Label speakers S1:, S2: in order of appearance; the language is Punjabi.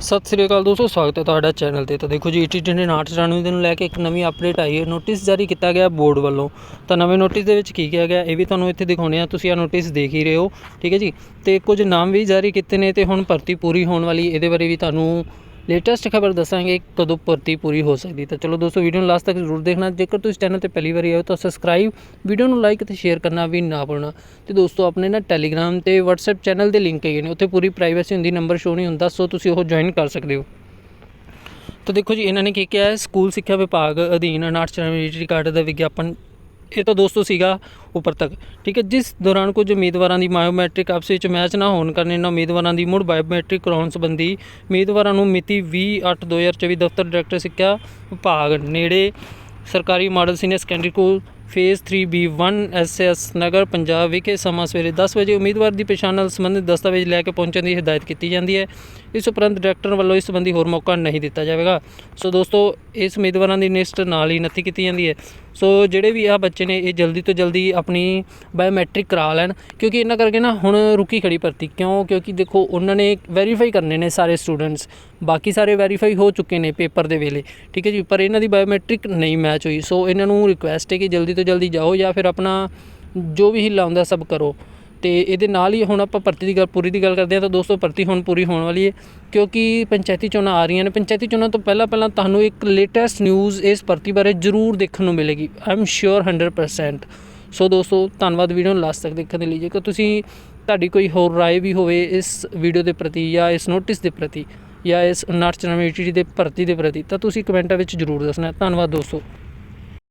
S1: ਸਤਿ ਸ੍ਰੀ ਅਕਾਲ ਦੋਸਤੋ, ਸਵਾਗਤ ਹੈ ਤੁਹਾਡਾ ਚੈਨਲ ਤੇ। ਤਾਂ ਦੇਖੋ ਜੀ ਈਟੀ ਨੇ 894 ਦੇ ਨੂੰ ਲੈ ਕੇ ਇੱਕ ਨਵੀਂ ਅਪਡੇਟ ਆਈ ਹੈ। ਨੋਟਿਸ ਜਾਰੀ ਕੀਤਾ ਗਿਆ ਬੋਰਡ ਵੱਲੋਂ। ਤਾਂ ਨਵੇਂ ਨੋਟਿਸ ਦੇ ਵਿੱਚ ਕੀ ਕਿਹਾ ਗਿਆ, ਇਹ ਵੀ ਤੁਹਾਨੂੰ ਇੱਥੇ ਦਿਖਾਉਣੇ ਆ। ਤੁਸੀਂ ਆ ਨੋਟਿਸ ਦੇਖ ਹੀ ਰਹੇ ਹੋ, ਠੀਕ ਹੈ ਜੀ? ਤੇ ਕੁਝ ਨਾਮ ਵੀ ਜਾਰੀ ਕੀਤੇ ਨੇ ਤੇ ਹੁਣ ਭਰਤੀ ਪੂਰੀ ਹੋਣ ਵਾਲੀ, ਇਹਦੇ ਬਾਰੇ ਵੀ ਤੁਹਾਨੂੰ ਲੇਟੈਸਟ ਖਬਰ ਦੱਸਾਂਗੇ ਕਦੋਂ ਭਰਤੀ ਪੂਰੀ ਹੋ ਸਕਦੀ ਤਾਂ ਚਲੋ ਦੋਸਤੋ ਵੀਡੀਓ ਨੂੰ ਲਾਸਟ ਤੱਕ ਜ਼ਰੂਰ ਦੇਖਣਾ। ਜੇਕਰ ਤੁਸੀਂ ਚੈਨਲ ਤੇ ਪਹਿਲੀ ਵਾਰੀ ਆਏ ਹੋ ਤਾਂ ਸਬਸਕ੍ਰਾਈਬ ਵੀਡੀਓ ਨੂੰ ਲਾਈਕ ਤੇ ਸ਼ੇਅਰ ਕਰਨਾ ਵੀ ਨਾ ਭੁੱਲਣਾ। ਤੇ ਦੋਸਤੋ, ਆਪਣੇ ਨਾ ਟੈਲੀਗ੍ਰਾਮ ਤੇ WhatsApp ਚੈਨਲ ਦੇ ਲਿੰਕ ਹੈਗੇ ਨੇ। ਉੱਥੇ ਪੂਰੀ ਪ੍ਰਾਈਵੇਸੀ ਹੁੰਦੀ ਨੰਬਰ ਸ਼ੋ ਨਹੀਂ ਹੁੰਦਾ ਸੋ ਤੁਸੀਂ ਉਹ ਜੁਆਇਨ ਕਰ ਸਕਦੇ ਹੋ। ਤਾਂ ਦੇਖੋ ਜੀ, ਇਹਨਾਂ ਨੇ ਕੀ ਕਿਹਾ ਹੈ? ਸਕੂਲ ਸਿੱਖਿਆ ਵਿਭਾਗ ਅਧੀਨ 894 ਕਾਰਡ ਦਾ ਵਿਗਿਆਪਨ ਇਹ ਤਾਂ ਦੋਸਤੋ ਸੀਗਾ ਉੱਪਰ ਤੱਕ। ਠੀਕ ਹੈ, ਜਿਸ ਦੌਰਾਨ ਕੁਝ ਉਮੀਦਵਾਰਾਂ ਦੀ ਬਾਇਓਮੈਟ੍ਰਿਕ ਆਪਸ ਵਿੱਚ ਮੈਚ ਨਾ ਹੋਣ ਕਾਰਨ ਇਹਨਾਂ ਉਮੀਦਵਾਰਾਂ ਦੀ ਮੁੜ ਬਾਇਓਮੈਟ੍ਰਿਕ ਕਰਾਉਣ ਸੰਬੰਧੀ ਉਮੀਦਵਾਰਾਂ ਨੂੰ ਮਿਤੀ 20/8/2024 ਦਫ਼ਤਰ ਡਾਇਰੈਕਟਰ ਸਿੱਖਿਆ ਵਿਭਾਗ ਨੇੜੇ ਸਰਕਾਰੀ model senior secondary school phase 3B1 SS Nagar Punjab ਵਿਖੇ ਸਮਾਂ ਸਵੇਰੇ 10 ਵਜੇ ਉਮੀਦਵਾਰ ਦੀ ਪਛਾਣ ਨਾਲ ਸੰਬੰਧਿਤ ਦਸਤਾਵੇਜ਼ ਲੈ ਕੇ ਪਹੁੰਚਣ ਦੀ ਹਦਾਇਤ ਕੀਤੀ ਜਾਂਦੀ ਹੈ। ਇਸ ਉਪਰੰਤ ਡਾਇਰੈਕਟਰ ਵੱਲੋਂ ਇਸ ਸੰਬੰਧੀ ਹੋਰ ਮੌਕਾ ਨਹੀਂ ਦਿੱਤਾ ਜਾਵੇਗਾ। ਸੋ ਦੋਸਤੋ, ਇਸ ਉਮੀਦਵਾਰਾਂ ਦੀ ਲਿਸਟ ਨਾਲ ਹੀ ਨੱਥੀ ਕੀਤੀ ਜਾਂਦੀ ਹੈ। ਸੋ ਜਿਹੜੇ ਵੀ ਆ ਬੱਚੇ ਨੇ, ਇਹ ਜਲਦੀ ਤੋਂ ਜਲਦੀ ਆਪਣੀ ਬਾਇਓਮੈਟ੍ਰਿਕ ਕਰਾ ਲੈਣ, ਕਿਉਂਕਿ ਇਹਨਾਂ ਕਰਕੇ ਨਾ ਹੁਣ ਰੁਕੀ ਖੜੀ ਭਰਤੀ। ਕਿਉਂ? ਕਿਉਂਕਿ ਦੇਖੋ, ਉਹਨਾਂ ਨੇ ਵੈਰੀਫਾਈ ਕਰਨੇ ਨੇ ਸਾਰੇ ਸਟੂਡੈਂਟਸ ਬਾਕੀ ਸਾਰੇ ਵੈਰੀਫਾਈ ਹੋ ਚੁੱਕੇ ਨੇ ਪੇਪਰ ਦੇ ਵੇਲੇ। ਠੀਕ ਹੈ ਜੀ? ਪਰ ਇਹਨਾਂ ਦੀ ਬਾਇਓਮੈਟ੍ਰਿਕ ਨਹੀਂ ਮੈਚ ਹੋਈ। ਸੋ ਇਹਨਾਂ ਨੂੰ ਰਿਕੁਐਸਟ ਹੈ ਕਿ ਜਲਦੀ ਤੋਂ ਜਲਦੀ ਜਾਓ ਜਾਂ ਫਿਰ ਆਪਣਾ ਜੋ ਵੀ ਹਿੱਲਾ ਹੁੰਦਾ ਸਭ ਕਰੋ ਤੇ ਇਹਦੇ ਨਾਲ ਹੀ ਹੁਣ ਆਪਾਂ ਭਰਤੀ ਦੀ ਗੱਲ ਪੂਰੀ ਦੀ ਗੱਲ ਕਰਦੇ ਹਾਂ ਤਾਂ ਦੋਸਤੋ ਭਰਤੀ ਹੁਣ ਪੂਰੀ ਹੋਣ ਵਾਲੀ ਹੈ ਕਿਉਂਕਿ ਪੰਚਾਇਤੀ ਚੋਣਾਂ ਆ ਰਹੀਆਂ ਨੇ ਪੰਚਾਇਤੀ ਚੋਣਾਂ ਤੋਂ ਪਹਿਲਾਂ ਪਹਿਲਾਂ ਤੁਹਾਨੂੰ ਇੱਕ ਲੇਟੈਸਟ ਨਿਊਜ਼ ਇਸ ਭਰਤੀ ਬਾਰੇ ਜ਼ਰੂਰ ਦੇਖਣ ਨੂੰ ਮਿਲੇਗੀ ਆਈ ਐਮ ਸ਼ੋਰ 100% ਸੋ ਦੋਸਤੋ ਧੰਨਵਾਦ ਵੀਡੀਓ ਨੂੰ ਲਾਸਟ ਤੱਕ ਦੇਖਣ ਦੇ ਲਈ ਜੇਕਰ ਤੁਸੀਂ ਤੁਹਾਡੀ ਕੋਈ ਹੋਰ رائے ਵੀ ਹੋਵੇ ਇਸ ਵੀਡੀਓ ਦੇ ਪ੍ਰਤੀ ਜਾਂ ਇਸ ਨੋਟਿਸ ਦੇ ਪ੍ਰਤੀ ਜਾਂ ਇਸ 994 ਦੇ ਭਰਤੀ ਦੇ ਪ੍ਰਤੀ ਤਾਂ ਤੁਸੀਂ ਕਮੈਂਟਾਂ ਵਿੱਚ ਜ਼ਰੂਰ ਦੱਸਣਾ ਧੰਨਵਾਦ ਦੋਸਤੋ